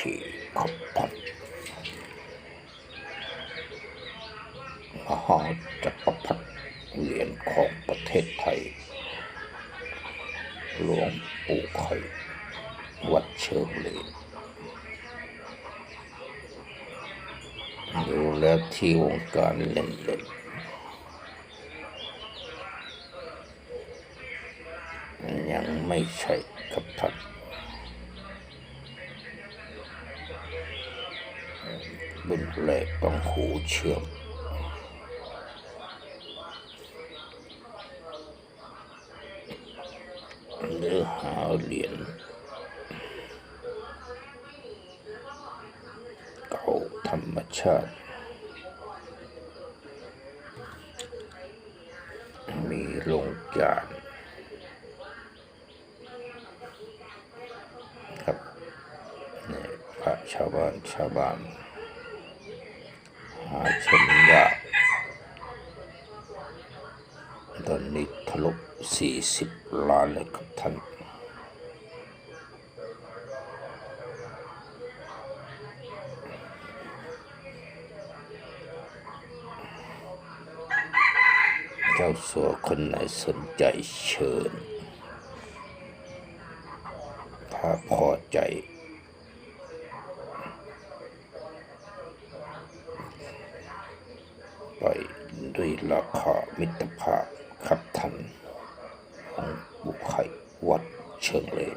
ทีครับมหาจักรพรรดิเหรียญของประเทศไทย หลวงปู่ไข่วัดเชิงเลนดูแลที่วงการเล่นเล่นยังไม่ใช่ครับท่า บุญแรกต้องหูเชื่อมหรือหาเหรียญเก่าธรรมชาติ มีลงจานครับนี่พระ ชาวบ้านชาวบ้านหาชมยากตอนนี้ทะลุ40 ล้านเลยครับท่านเจ้าสัวคนไหนสนใจเชิญ ถ้าพอใจ ไปด้วยราคามิตรภาพครับท่านของบุคไขวัดเชิงเลน